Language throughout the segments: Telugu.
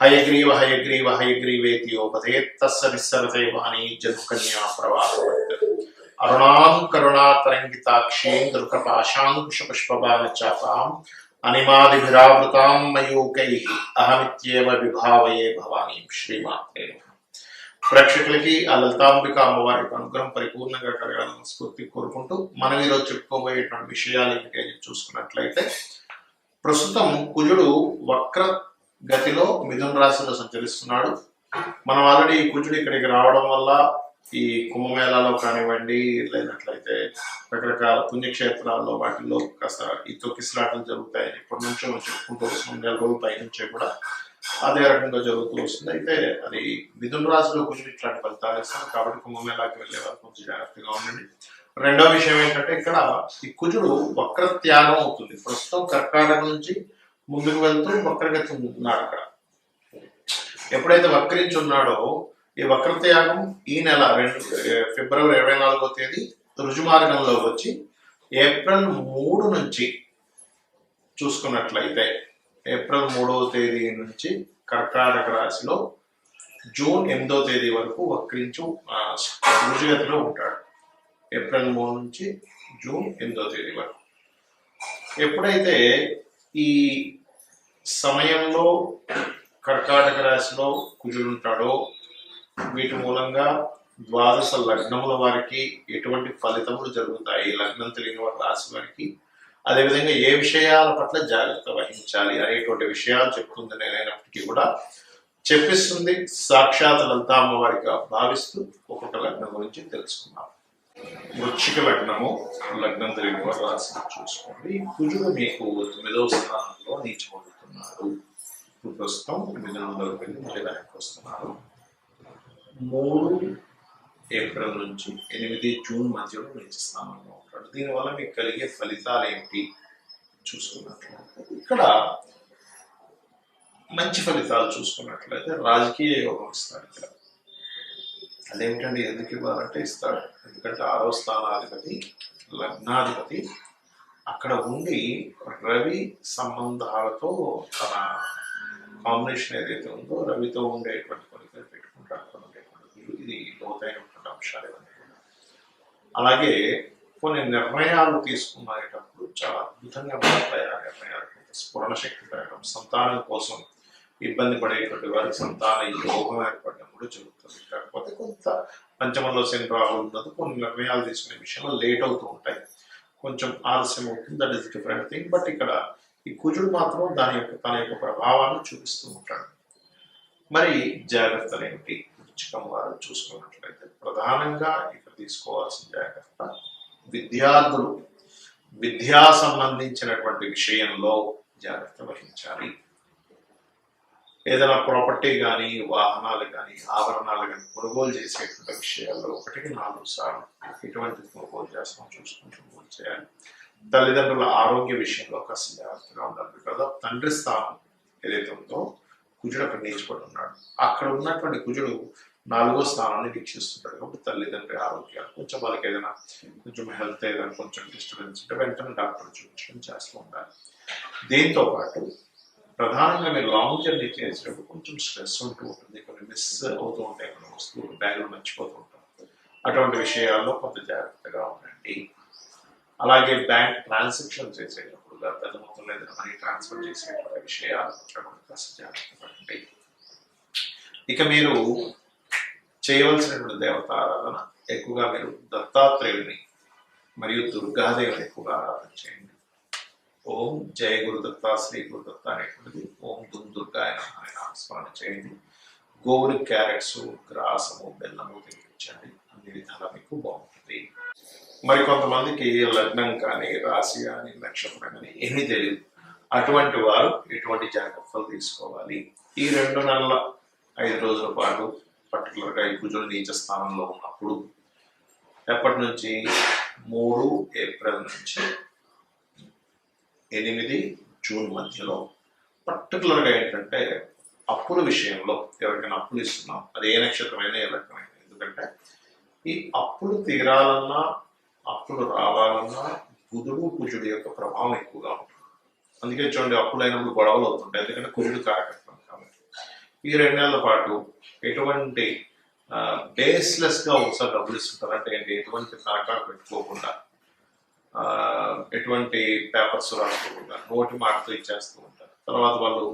హయగ్రీవ హయగ్రీవ హయగ్రీవేతి యోపదేత్తస్స విస్సరతే వాణి జనుకన్యా ప్రవాహవత్ అరుణాం కరుణాతరంగితాక్షీం దృకపాశాంకుశ పుష్పబాణ చాపాం అనిమాదిభిరావృతాం మయూకై అహమిత్యేవ విభావయే భవానీ శ్రీమాత్రే ప్రేక్షకులకి ఆ లలితాంబిక అమ్మవారి అనుగ్రహం పరిపూర్ణంగా కలగాలని స్ఫూర్తి కోరుకుంటూ మనం ఈరోజు చెప్పుకోబోయేటువంటి విషయాలు ఏంటి అని చూసుకున్నట్లయితే ప్రస్తుతం కుజుడు వక్ర గతిలో మిథున రాశిలో సంచరిస్తున్నాడు. మనం ఆల్రెడీ కుజుడు ఇక్కడికి రావడం వల్ల ఈ కుంభమేళాలో కానివ్వండి లేనట్లయితే రకరకాల పుణ్యక్షేత్రాల్లో వాటిల్లో కాస్త ఈ తొక్కిసలాటలు జరుగుతాయని ఇప్పటి నుంచో మనం చెప్పుకుంటూ వస్తున్నాం. నెల రోజుల పై నుంచే కూడా అదే రకంగా జరుగుతూ వస్తుంది. అయితే అది మిథున రాశిలో కుజుడు ఇట్లాంటి ఫలితాలు ఇస్తాను కాబట్టి కుంభమేళాకి వెళ్ళే వరకు కొంచెం జాగ్రత్తగా ఉండండి. రెండో విషయం ఏంటంటే ఇక్కడ ఈ కుజుడు వక్ర త్యాగం అవుతుంది. ప్రస్తుతం కర్కాటక నుంచి ముందుకు వెళ్తూ వక్రగతి ఉన్నాడు అక్కడ. ఎప్పుడైతే వక్రించి ఉన్నాడో ఈ వక్రత్యాగం ఈ నెల రెండు ఫిబ్రవరి ఇరవై నాలుగో తేదీ రుజుమార్గంలో వచ్చి ఏప్రిల్ మూడు నుంచి చూసుకున్నట్లయితే ఏప్రిల్ మూడవ తేదీ నుంచి కర్కాటక రాశిలో జూన్ ఎనిమిదో తేదీ వరకు వక్రించు రుజుగతిలో ఉంటాడు. ఏప్రిల్ మూడు నుంచి జూన్ ఎనిమిదో తేదీ వరకు. ఎప్పుడైతే ఈ సమయంలో కర్కాటక రాశిలో కుజుడుంటాడో వీటి మూలంగా ద్వాదశ లగ్నముల వారికి ఎటువంటి ఫలితములు జరుగుతాయి? లగ్నం తెలియని వారి రాశి వారికి అదేవిధంగా ఏ విషయాల పట్ల జాగ్రత్త వహించాలి అనేటువంటి విషయాలు చెప్తుంది నేనైనప్పటికీ కూడా. చెప్పిస్తుంది సాక్షాత్ లలిత అమ్మవారిగా భావిస్తూ ఒక్కొక్క లగ్నం గురించి తెలుసుకున్నాం వృక్షిక లగ్నము లగ్నం తెలియని వారి రాశిని చూసుకోండి. కుజుడు మీకు తొమ్మిదవ స్థానంలో నీచమవుతున్నాడు ఇప్పుడు ప్రస్తుతం మిథునంలోకి వెళ్ళి మళ్ళీ వెనక్కి వస్తున్నారు. మూడు ఏప్రిల్ నుంచి ఎనిమిది జూన్ మధ్యలో నీచ స్థానంలో ఉంటాడు దీనివల్ల మీకు కలిగే ఫలితాలు ఏమిటి చూసుకున్నట్లయితే ఇక్కడ మంచి ఫలితాలు చూసుకున్నట్లయితే రాజకీయ యోగం ఇస్తాడు ఇక్కడ. అదేమిటండి? ఎందుకు ఇవ్వాలంటే ఇస్తాడు ఎందుకంటే ఆరో స్థానాధిపతి లగ్నాధిపతి అక్కడ ఉండి రవి సంబంధాలతో తన కాంబినేషన్ ఏదైతే ఉందో రవితో ఉండేటువంటి కొన్ని పెట్టుకుంటాడు అక్కడ ఉండేటువంటి ఇది లోతైనటువంటి అంశాలు ఇవన్నీ అలాగే కొన్ని నిర్ణయాలు తీసుకునేటప్పుడు చాలా అద్భుతంగా మారుతాయి ఆ నిర్ణయాలు. స్ఫురణ శక్తి పెరగడం సంతానం కోసం ఇబ్బంది పడేటువంటి వారికి సంతాన యోగం ఏర్పడడం కూడా జరుగుతుంది. కాకపోతే కొంత పంచమంలో శని రాహుల్ ఉన్నది కొన్ని నిర్ణయాలు తీసుకునే విషయంలో లేట్ అవుతూ ఉంటాయి. కొంచెం ఆలస్యం అవుతుంది that is different thing but ఇక్కడ ఈ కుజుడు మాత్రం దాని యొక్క తన యొక్క ప్రభావాన్ని చూపిస్తూ ఉంటాడు. మరి జాగ్రత్తలు ఏమిటి? వృచ్చికం వారు చూసుకున్నట్లయితే ప్రధానంగా ఇక్కడ తీసుకోవాల్సిన జాగ్రత్త విద్యార్థులు విద్యా సంబంధించినటువంటి విషయంలో జాగ్రత్త వహించాలి. ఏదైనా ప్రాపర్టీ కానీ వాహనాలు కానీ ఆభరణాలు కానీ కొనుగోలు చేసేటువంటి విషయాల్లో ఒకటికి నాలుగు సార్లు ఎటువంటి కొనుగోలు చేస్తాం చూసుకుంటూ. చేయాలి. తల్లిదండ్రుల ఆరోగ్య విషయంలో కాస్త జాగ్రత్తగా ఉండాలి. బికాజ్ ఆఫ్ తండ్రి స్థానం ఏదైతే ఉందో కుజుడు అక్కడ నిలిచిపడి ఉన్నాడు. అక్కడ ఉన్నటువంటి కుజుడు నాలుగో స్థానాన్ని వీక్షిస్తుంటాడు. కాబట్టి తల్లిదండ్రి ఆరోగ్యాలు కొంచెం వాళ్ళకి ఏదైనా కొంచెం హెల్త్ ఏదైనా కొంచెం డిస్టర్బెన్స్ ఉంటే వెంటనే డాక్టర్ చూపించడం చేస్తూ ఉండాలి. దీంతో పాటు ప్రధానంగా మీరు లాంగ్ జర్నీ చేసేటప్పుడు కొంచెం స్ట్రెస్ ఉంటూ ఉంటుంది. కొన్ని మిస్ అవుతూ ఉంటాయి. కొన్ని వస్తువులు బ్యాగ్లో మర్చిపోతూ ఉంటాం. అటువంటి విషయాల్లో కొంత జాగ్రత్తగా ఉండండి. అలాగే బ్యాంక్ ట్రాన్సాక్షన్ చేసేటప్పుడు పెద్ద మొత్తంలో ఏదైనా మనీ ట్రాన్స్ఫర్ చేసేటువంటి విషయాలు కాస్త జాగ్రత్త ఇక మీరు చేయవలసినటువంటి దేవత ఆరాధన ఎక్కువగా మీరు దత్తాత్రేయుని మరియు దుర్గాదేవిని ఎక్కువగా ఆరాధన చేయండి. ఓం జయ గురుదత్త శ్రీ గురుదత్త అనేటువంటిది ఓం దుమ్ దుర్గా నమః అనే నామస్మరణ చేయండి. గోవులు క్యారెట్స్ గ్రాసము బెల్లము తినిపించండి. అన్ని విధాలా మీకు బాగుంటుంది. మరి కొంతమందికి లగ్నం కానీ రాశి కానీ నక్షత్రం కానీ ఏమీ తెలియదు. అటువంటి వారు ఎటువంటి జాగ్రత్తలు తీసుకోవాలి? ఈ రెండు నెలల ఐదు రోజుల పాటు పర్టికులర్గా ఈ కుజుడు నీచ స్థానంలో ఉన్నప్పుడు ఎప్పటి నుంచి? మూడు ఏప్రిల్ నుంచి. ఎనిమిది జూన్ మధ్యలో. పర్టికులర్గా ఏంటంటే అప్పుల విషయంలో ఎవరికైనా అప్పులు ఇస్తున్నాం. అది ఏ నక్షత్రమైనా ఏ లగ్నమైనా. ఎందుకంటే ఈ అప్పులు తీరాలన్నా అప్పులు రావాలన్నా బుధుడు కుజుడు యొక్క ప్రభావం ఎక్కువగా ఉంటుంది. అందుకే చూడండి అప్పులైనప్పుడు గొడవలు అవుతుంటాయి. ఎందుకంటే కుజుడు కారకత్వం కాబట్టి. ఈ రెండు నెలల పాటు ఎటువంటి బేస్లెస్గా ఒకసారి డబ్బులు ఇస్తుంటారు అంటే ఏంటి? ఎటువంటి కాకా పెట్టుకోకుండా ఎటువంటి పేపర్స్ రాసుకోకుండా నోటి మాటతో ఇచ్చేస్తూ ఉంటారు. తర్వాత వాళ్ళు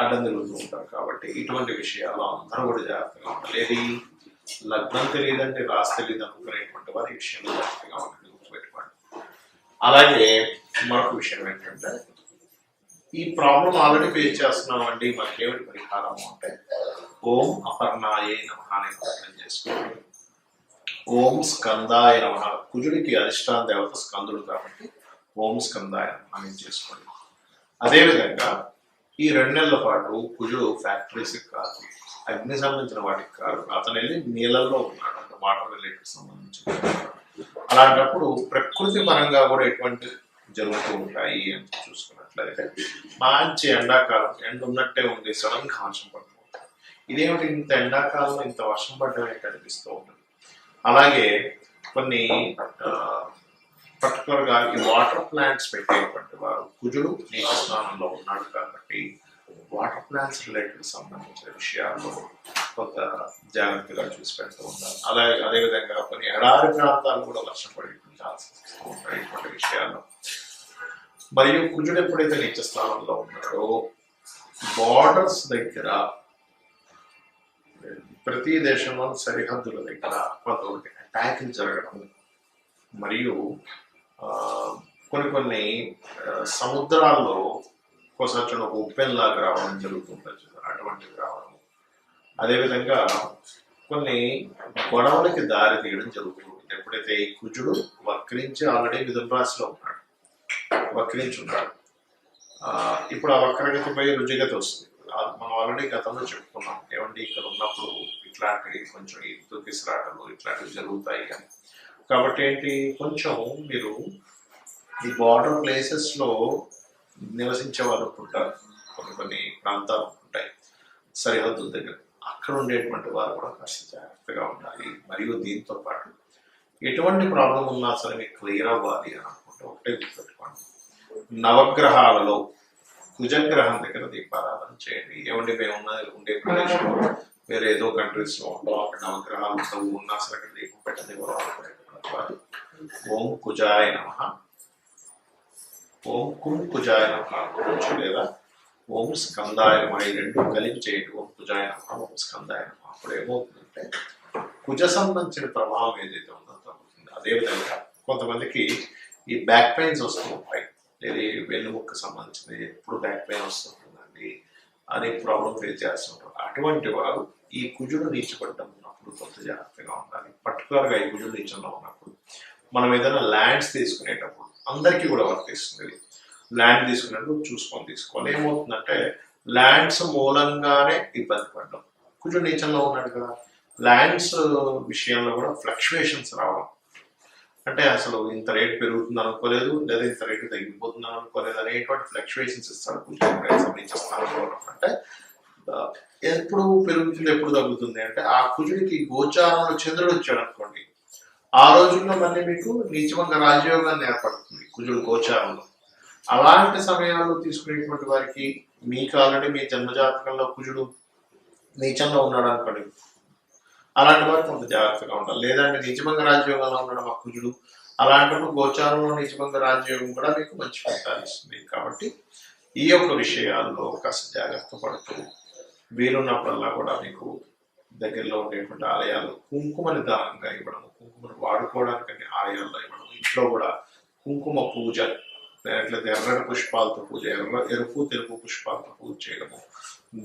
అడ్డం తిరుగుతూ ఉంటారు. కాబట్టి ఇటువంటి విషయాలు అందరూ కూడా జాగ్రత్తగా ఉండాలి. లగ్నం తెలియదంటే రాసి తెలియదు అనుకునేటువంటి వారి ఈ విషయంలో జాగ్రత్తగా ఉంటుంది గుర్తుపెట్టుకోండి. అలాగే మరొక విషయం ఏంటంటే ఈ ప్రాబ్లం ఆల్రెడీ ఫేస్ చేస్తున్నాం అండి మనకేమిటి పరిహారం అంటే ఓం అపర్ణాయే నమ అనే ప్రయత్నం చేసుకోండి. ఓం స్కందాయ నమ కుజుడికి అధిష్టాన దేవత స్కందుడు కాబట్టి ఓం స్కందాయ నమ చేసుకోండి. అదేవిధంగా ఈ రెండు నెలల పాటు కుజుడు ఫ్యాక్టరీస్ కాదు అగ్ని సంబంధించిన వాటికి కాదు. అతను వెళ్ళి నీళ్ళల్లో ఉన్నాడు. అంటే వాటర్ రిలేటెడ్ సంబంధించిన అలాంటప్పుడు ప్రకృతి పరంగా కూడా ఎటువంటి జరుగుతూ ఉంటాయి అని చూసుకున్నట్లయితే మంచి ఎండాకాలం ఎండ ఉన్నట్టే ఉంది సడన్గా వర్షం పడుతుంది ఇదేమిటి ఇంత ఎండాకాలంలో ఇంత వర్షం పడ్డమే కనిపిస్తూ ఉంటుంది? అలాగే కొన్ని పర్టికులర్గా ఈ వాటర్ ప్లాంట్స్ పెట్టేటువంటి వారు కుజుడు నీటి స్నానంలో ఉన్నాడు కాబట్టి వాటర్ ప్లాన్స్ రిలేటెడ్ సంబంధించిన విషయాల్లో కొంత జాగ్రత్తగా చూసి పెడుతూ ఉంటారు. అలాగే అదేవిధంగా కొన్ని ఎడారి ప్రాంతాలు కూడా వర్షం పడి ఉంటాయి ఇటువంటి విషయాల్లో మరియు కుజుడు ఎప్పుడైతే నీచ స్థానంలో ఉన్నాడో బార్డర్స్ దగ్గర ప్రతి దేశంలో సరిహద్దుల దగ్గర కొంతమంది అటాకులు జరగడం మరియు కొన్ని కొన్ని సముద్రాల్లో ఒకసారి ఒక ఉప్పెన్లాగా రావడం జరుగుతుంటుంది అటువంటివి రావడం అదేవిధంగా కొన్ని గొడవలకి దారి తీయడం జరుగుతుంది. ఎప్పుడైతే ఈ కుజుడు వక్రించి ఆల్రెడీ మిథున రాశిలో ఉన్నాడు వక్రించి ఉన్నాడు ఇప్పుడు ఆ వక్రగతిపై రుచిగతి వస్తుంది. మనం ఆల్రెడీ గతంలో చెప్పుకున్నాం ఏమండి ఇక్కడ ఉన్నప్పుడు ఇట్లాంటివి కొంచెం ఈ తుకిసరాటలు ఇట్లాంటివి జరుగుతాయి అని. కాబట్టి ఏంటి కొంచెం మీరు ఈ బార్డర్ ప్లేసెస్లో నివసించే వాళ్ళు కొన్ని కొన్ని ప్రాంతాలు ఉంటాయి. సరిహద్దుల దగ్గర. అక్కడ ఉండేటువంటి వారు కూడా కాస్త జాగ్రత్తగా ఉండాలి. మరియు దీంతో పాటు ఎటువంటి ప్రాబ్లం ఉన్నా సరే మీకు క్లియర్ అవ్వాలి అని అనుకుంటే ఒకటే గుర్తుపెట్టుకోండి. నవగ్రహాలలో కుజగ్రహం దగ్గర దీపారాధన చేయండి. ఏమంటే మేము ఉన్న ఉండే ప్రదేశంలో వేరే ఏదో కంట్రీస్లో ఉంటాం. అక్కడ నవగ్రహాలు ఉండవు ఉన్నా సరే అక్కడ దీపం పెట్టని ఓం కుజాయ నమ. ఓం కుం కుజాయ నమ లేదా ఓం స్కందాయం అని ఈ రెండు కలిపి చేయటం ఓం కుజాయ ఓం స్కందాయ అప్పుడు ఏమవుతుందంటే కుజ సంబంధించిన ప్రభావం ఏదైతే ఉందో తగ్గుతుంది అదేవిధంగా కొంతమందికి ఈ బ్యాక్ పెయిన్స్ వస్తూ ఉంటాయి. ఇది వెన్నుముక్క సంబంధించింది ఎప్పుడు బ్యాక్ పెయిన్ వస్తుంటుందండి అనే ప్రాబ్లం ఫేస్ చేస్తుంటారు అటువంటి వారు ఈ కుజుడు నీచబడ్డం ఉన్నప్పుడు కొంత జాగ్రత్తగా ఉండాలి. పర్టికులర్గా ఈ కుజుడు నీచంలో ఉన్నప్పుడు మనం ఏదైనా ల్యాండ్స్ తీసుకునేటప్పుడు అందరికీ కూడా వర్తిస్తుంది ల్యాండ్ తీసుకున్నట్టు చూసుకొని తీసుకోవాలి. ఏమవుతుందంటే ల్యాండ్స్ మూలంగానే ఇబ్బంది పడడం. కొంచెం నేచర్లో ఉన్నాడు కదా. ల్యాండ్స్ విషయంలో కూడా ఫ్లక్చువేషన్స్ రావడం. అంటే అసలు ఇంత రేట్ పెరుగుతుంది అనుకోలేదు లేదా ఇంత రేటు తగ్గిపోతుంది అనుకోలేదు అనేటువంటి ఫ్లక్చువేషన్స్ ఇస్తాడు కుజుడు సంబంధించిన అంటే ఎప్పుడు పెరుగుతుంది ఎప్పుడు తగ్గుతుంది అంటే ఆ కుజుడికి గోచారంలో చంద్రుడు వచ్చాడు అనుకోండి. ఆ రోజుల్లో మళ్ళీ మీకు నీచమంగా రాజయోగాన్ని ఏర్పడుతుంది కుజుడు గోచారంలో అలాంటి సమయాల్లో తీసుకునేటువంటి వారికి మీకు ఆల్రెడీ మీ జన్మజాతకంలో కుజుడు నీచంలో ఉన్నాడు అనుకోండి. అలాంటి వారు కొంత జాగ్రత్తగా ఉండాలి. లేదంటే నిజమంగా రాజ్యోగంలో ఉండడం ఆ కుజుడు అలాంటప్పుడు గోచారంలో నిజమంగా రాజ్యోగం కూడా మీకు మంచి ఫలితాలు ఇస్తుంది. కాబట్టి ఈ యొక్క విషయాల్లో కాస్త జాగ్రత్త పడుతూ వీలున్నప్పుడల్లా కూడా మీకు దగ్గరలో ఉండేటువంటి ఆలయాలు కుంకుమని దానంగా ఇవ్వడం కుంకుమను వాడుకోవడానికి ఆలయాల్లో ఇవ్వడం ఇంట్లో కూడా కుంకుమ పూజ లేకపోతే ఎర్రటి పుష్పాలతో పూజ ఎర్ర ఎరుపు తెలుపు పుష్పాలతో పూజ చేయడము.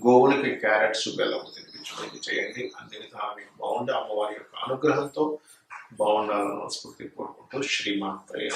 గోవులకి క్యారెట్స్ బెల్లం తినిపించడం ఇది చేయండి. అన్ని విధాలు మీకు బాగుండే అమ్మవారి యొక్క అనుగ్రహంతో బాగుండాలని మనస్ఫూర్తి కోరుకుంటూ శ్రీమాత్రయ్య